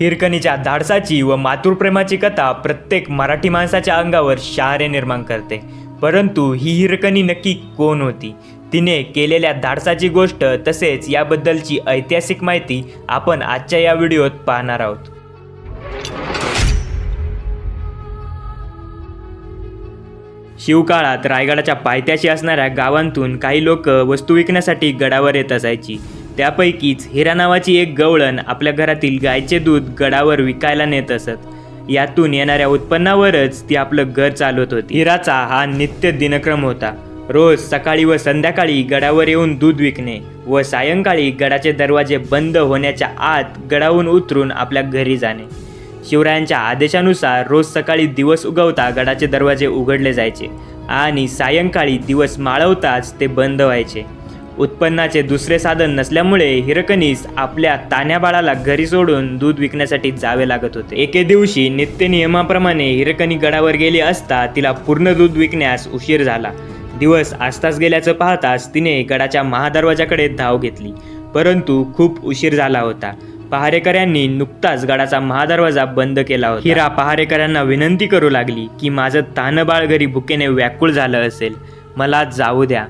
हिरकणीच्या धाडसाची व मातृप्रेमाची कथा प्रत्येक मराठी माणसाच्या अंगावर शहारे निर्माण करते. परंतु ही हिरकणी नक्की कोण होती? तिने केलेल्या धाडसाची गोष्ट तसेच याबद्दलची ऐतिहासिक माहिती आपण आजच्या या व्हिडिओत पाहणार आहोत. शिवकाळात रायगडाच्या पायथ्याशी असणाऱ्या गावांतून काही लोक वस्तू विकण्यासाठी गडावर येत असायची. त्यापैकीच हिरा नावाची एक गवळण आपल्या घरातील गायचे दूध गडावर विकायला नेत असत. यातून येणाऱ्या उत्पन्नावरच ती आपलं घर चालवत होती. हिराचा हा नित्य दिनक्रम होता. रोज सकाळी व संध्याकाळी गडावर येऊन दूध विकणे व सायंकाळी गडाचे दरवाजे बंद होण्याच्या आत गडाहून उतरून आपल्या घरी जाणे. शिवरायांच्या आदेशानुसार रोज सकाळी दिवस उगवता गडाचे दरवाजे उघडले जायचे आणि सायंकाळी दिवस माळवताच ते बंद व्हायचे. उत्पन्नाचे दुसरे साधन नसल्यामुळे हिरकणीस आपल्या तान्या बाळाला घरी सोडून दूध विकण्यासाठी जावे लागत होते. एके दिवशी नित्य नियमाप्रमाणे हिरकणी गडावर गेली असता तिला पूर्ण दूध विकण्यास उशीर झाला. दिवस आस्ताच गेल्याचं पाहताच तिने गडाच्या महादरवाजाकडे धाव घेतली. परंतु खूप उशीर झाला होता. पहारेकऱ्यांनी नुकताच गडाचा महादरवाजा बंद केला होता. हिरा पहारेकऱ्यांना विनंती करू लागली की माझं तानबाळ घरी भुकेने व्याकुळ झालं असेल. मला जाऊ द्या.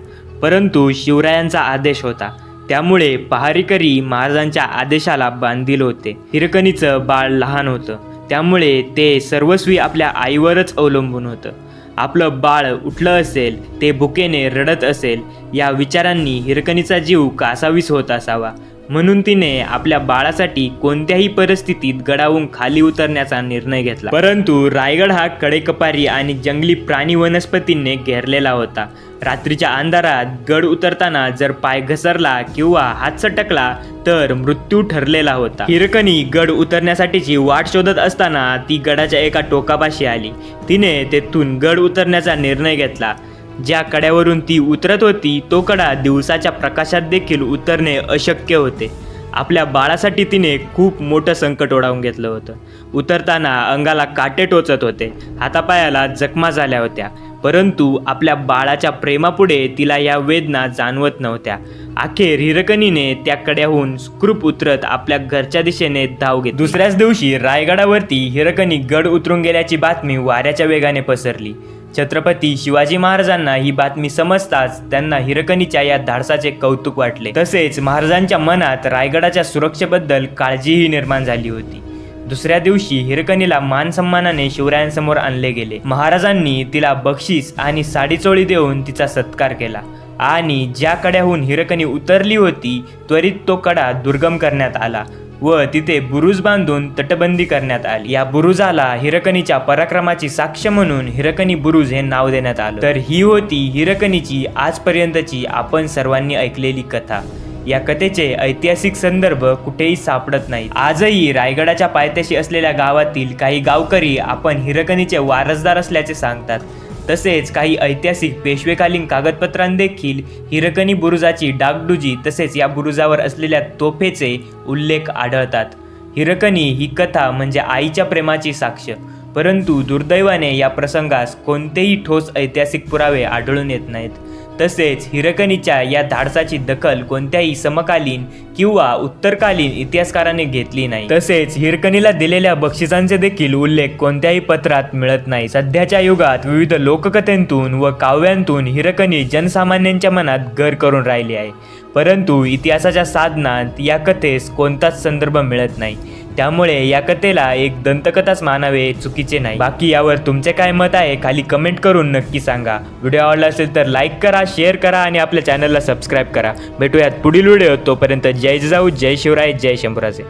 परंतु शिवरायांचा आदेश होता. त्यामुळे पहारीकरी महाराजांच्या आदेशाला बांधील होते. हिरकणीचं बाळ लहान होतं. त्यामुळे ते सर्वस्वी आपल्या आईवरच अवलंबून होतं. आपलं बाळ उठलं असेल ते भुकेने रडत असेल या विचारांनी हिरकणीचा जीव कासावीस होत असावा. म्हणून तिने आपल्या बाळासाठी कोणत्याही परिस्थितीत गडावून खाली उतरण्याचा निर्णय घेतला. परंतु रायगड हा कडेकपारी आणि जंगली प्राणी वनस्पतींनी घेरलेला होता. रात्रीच्या अंधारात गड उतरताना जर पाय घसरला किंवा हात सटकला तर मृत्यू ठरलेला होता. हिरकणी गड उतरण्यासाठीची वाट शोधत असताना ती गडाच्या एका टोकापाशी आली. तिने तेथून गड उतरण्याचा निर्णय घेतला. ज्या कड्यावरून ती उतरत होती तो कडा दिवसाच्या प्रकाशात देखील उतरणे अशक्य होते. आपल्या बाळासाठी तिने खूप मोठं संकट ओढावून घेतलं होतं. उतरताना अंगाला काटे टोचत होते. हातापायाला जखमा झाल्या होत्या. परंतु आपल्या बाळाच्या प्रेमापुढे तिला या वेदना जाणवत नव्हत्या. अखेर हिरकणीने त्या कड्याहून स्क्रूप उतरत आपल्या घरच्या दिशेने धाव घेत दुसऱ्याच दिवशी रायगडावरती हिरकणी गड उतरून गेल्याची बातमी वाऱ्याच्या वेगाने पसरली. छत्रपती शिवाजी महाराजांना ही बातमी समजताच त्यांना हिरकणीच्या या धाडसाचे कौतुक वाटले. तसेच महाराजांच्या मनात रायगडाच्या सुरक्षेबद्दल काळजीही निर्माण झाली होती. दुसऱ्या दिवशी हिरकणीला मान सन्मानाने शिवरायांसमोर आणले गेले. महाराजांनी तिला बक्षीस आणि साडीचोळी देऊन तिचा सत्कार केला. आणि ज्या कड्याहून हिरकणी उतरली होती त्वरित तो कडा दुर्गम करण्यात आला व तिथे बुरुज बांधून तटबंदी करण्यात आली. या बुरुजाला हिरकणीच्या पराक्रमाची साक्ष म्हणून हिरकणी बुरुज हे नाव देण्यात आलं. तर ही होती हिरकणीची आजपर्यंतची आपण सर्वांनी ऐकलेली कथा. या कथेचे ऐतिहासिक संदर्भ कुठेही सापडत नाही आजही रायगडाच्या पायथ्याशी असलेल्या गावातील काही गावकरी आपण हिरकणीचे वारसदार असल्याचे सांगतात. तसेच काही ऐतिहासिक पेशवेकालीन कागदपत्रांदेखील हिरकणी बुरुजाची डागडुजी तसेच या बुरुजावर असलेल्या तोफेचे उल्लेख आढळतात. हिरकणी ही कथा म्हणजे आईच्या प्रेमाची साक्ष. परंतु दुर्दैवाने या प्रसंगास कोणतेही ठोस ऐतिहासिक पुरावे आढळून येत नाहीत. तसेच हिरकणीच्या या धाडसाची दखल कोणत्याही समकालीन किंवा उत्तरकालीन इतिहासकाराने घेतली नाही. तसेच हिरकणीला दिलेल्या बक्षिसांचे देखील उल्लेख कोणत्याही पत्रात मिळत नाही. सध्याच्या युगात विविध लोककथेंतून व काव्यांतून हिरकणी जनसामान्यांच्या मनात घर करून राहिली आहे. परंतु इतिहासाच्या साधनात या कथेस कोणताच संदर्भ मिळत नाही. त्यामुळे या कथेला एक दंतकथाच मानावे चुकीचे नाही. बाकी यावर तुमचे काय मत आहे खाली कमेंट करून नक्की सांगा. व्हिडिओ आवडला असेल तर लाईक करा शेअर करा आणि आपल्या चॅनलला सबस्क्राईब करा. भेटूयात पुढील व्हिडिओ तोपर्यंत जय जिजाऊ जय शिवराय जय शंभराजे.